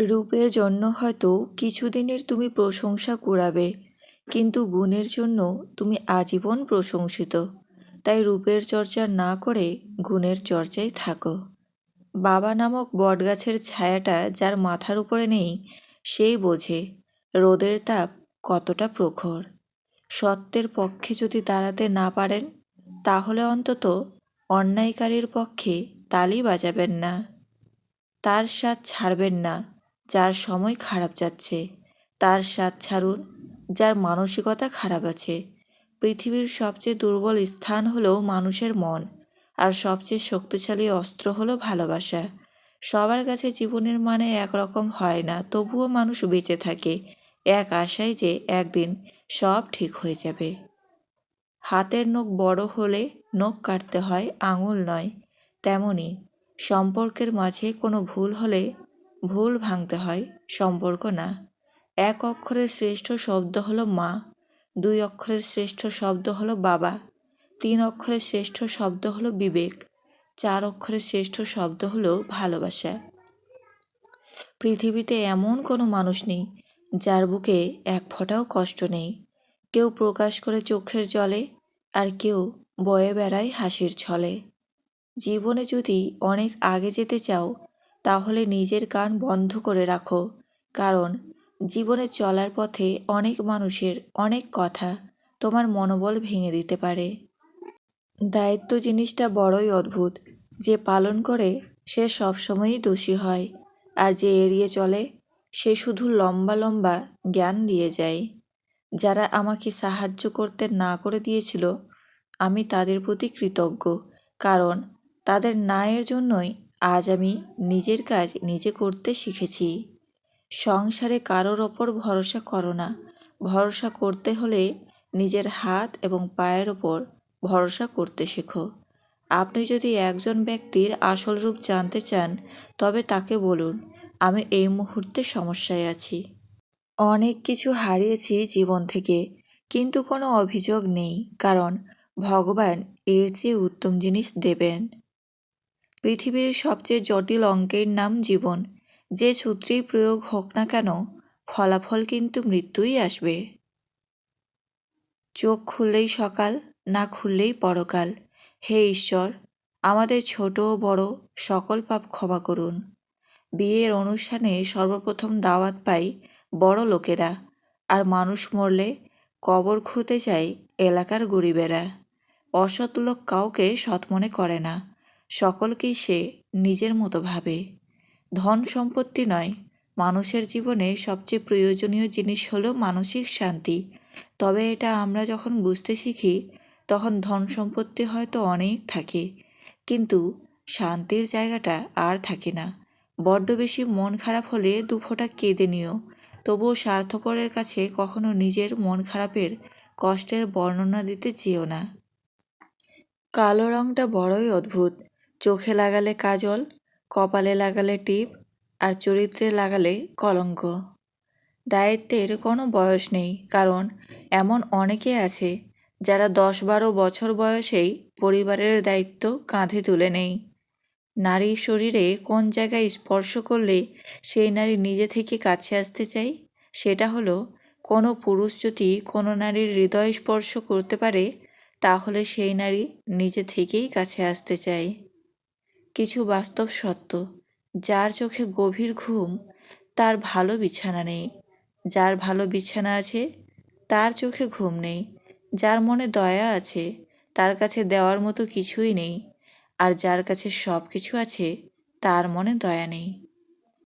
রূপের জন্য হয়তো কিছুদিনের তুমি প্রশংসা কুড়াবে, কিন্তু গুণের জন্য তুমি আজীবন প্রশংসিত। তাই রূপের চর্চা না করে গুণের চর্চায় থাকো। বাবা নামক বটগাছের ছায়াটা যার মাথার উপরে নেই, সেই বোঝে রোদের তাপ কতটা প্রখর। সত্যের পক্ষে যদি দাঁড়াতে না পারেন, তাহলে অন্তত অন্যায়কারীর পক্ষে তালি বাজাবেন না। তার স্বাদ ছাড়বেন না। যার সময় খারাপ যাচ্ছে, তার স্বাদ ছাড়ুন, যার মানসিকতা খারাপ আছে। পৃথিবীর সবচেয়ে দুর্বল স্থান হলো মানুষের মন, আর সবচেয়ে শক্তিশালী অস্ত্র হলো ভালোবাসা। সবার কাছে জীবনের মানে একরকম হয় না, তবুও মানুষ বেঁচে থাকে, এক আশায় যে একদিন সব ঠিক হয়ে যাবে। হাতের নখ বড় হলে নখ কাটতে হয়, আঙুল নয়, তেমনি সম্পর্কের মাঝে কোনো ভুল হলে ভুল ভাঙতে হয়, সম্পর্ক না। এক অক্ষরের শ্রেষ্ঠ শব্দ হলো মা, দুই অক্ষরের শ্রেষ্ঠ শব্দ হলো বাবা, তিন অক্ষরের শ্রেষ্ঠ শব্দ হলো বিবেক, চার অক্ষরের শ্রেষ্ঠ শব্দ হলো ভালোবাসা। পৃথিবীতে এমন কোনো মানুষ নেই, যার বুকে এক ফোঁটাও কষ্ট নেই। কেউ প্রকাশ করে চোখের জলে, আর কেউ বয়ে বেড়ায় হাসির ছলে। জীবনে যদি অনেক আগে যেতে চাও তাহলে নিজের কান বন্ধ করে রাখো। কারণ, জীবনে চলার পথে অনেক মানুষের অনেক কথা তোমার মনোবল ভেঙে দিতে পারে। দায়িত্ব জিনিসটা বড়ই অদ্ভুত। যে পালন করে, সে সবসময়ই দোষী হয়। আর যে এড়িয়ে চলে, সে শুধু লম্বা লম্বা জ্ঞান দিয়ে যায়। যারা আমাকে সাহায্য করতে না করে দিয়েছিল, আমি তাদের প্রতি কৃতজ্ঞ। কারণ, তাদের ন্যায়ের জন্যই আজ আমি নিজের কাজ নিজে করতে শিখেছি। সংসারে কারোর ওপর ভরসা করো না। ভরসা করতে হলে নিজের হাত এবং পায়ের ওপর ভরসা করতে শেখো। আপনি যদি একজন ব্যক্তির আসল রূপ জানতে চান, তবে তাকে বলুন, আমি এই মুহূর্তে সমস্যায় আছি। অনেক কিছু হারিয়েছি জীবন থেকে, কিন্তু কোনো অভিযোগ নেই, কারণ ভগবান এর চেয়ে উত্তম জিনিস দেবেন। পৃথিবীর সবচেয়ে জটিল অঙ্কের নাম জীবন। যে সূত্রেই প্রয়োগ হোক না কেন, ফলাফল কিন্তু মৃত্যুই আসবে। চোখ খুললেই সকাল, না খুললেই পরকাল। হে ঈশ্বর, আমাদের ছোট বড় সকল পাপ ক্ষমা করুন। বিয়ের অনুষ্ঠানে সর্বপ্রথম দাওয়াত পাই বড় লোকেরা, আর মানুষ মরলে কবর খুঁড়তে চাই এলাকার গরিবেরা। অসৎ লোক কাউকে সৎ মনে করে না। সকলকেই সে নিজের মতো ভাবে। ধন সম্পত্তি নয়, মানুষের জীবনে সবচেয়ে প্রয়োজনীয় জিনিস হলো মানসিক শান্তি। তবে এটা আমরা যখন বুঝতে শিখি, তখন ধন সম্পত্তি হয়তো অনেক থাকে, কিন্তু শান্তির জায়গাটা আর থাকে না। বড্ড বেশি মন খারাপ হলে দুফোঁটা কেঁদে নিও। তবুও স্বার্থপরের কাছে কখনো নিজের মন খারাপের কষ্টের বর্ণনা দিতে চেয়েও না। কালো রঙটা বড়ই অদ্ভুত। চোখে লাগালে কাজল, কপালে লাগালে টিপ, আর চরিত্রে লাগালে কলঙ্ক। দায়িত্বের কোনো বয়স নেই, কারণ এমন অনেকে আছে যারা দশ বারো বছর বয়সেই পরিবারের দায়িত্ব কাঁধে তুলে নেই। নারীর শরীরে কোন জায়গায় স্পর্শ করলে সেই নারী নিজে থেকে কাছে আসতে চাই সেটা হলো, কোনো পুরুষ যদি কোনো নারীর হৃদয় স্পর্শ করতে পারে, তাহলে সেই নারী নিজে থেকেই কাছে আসতে চায়। কিছু বাস্তব সত্য। যার চোখে গভীর ঘুম, তার ভালো বিছানা নেই। যার ভালো বিছানা আছে, তার চোখে ঘুম নেই। যার মনে দয়া আছে, তার কাছে দেওয়ার মতো কিছুই নেই। আর যার কাছে সব কিছু আছে, তার মনে দয়া নেই।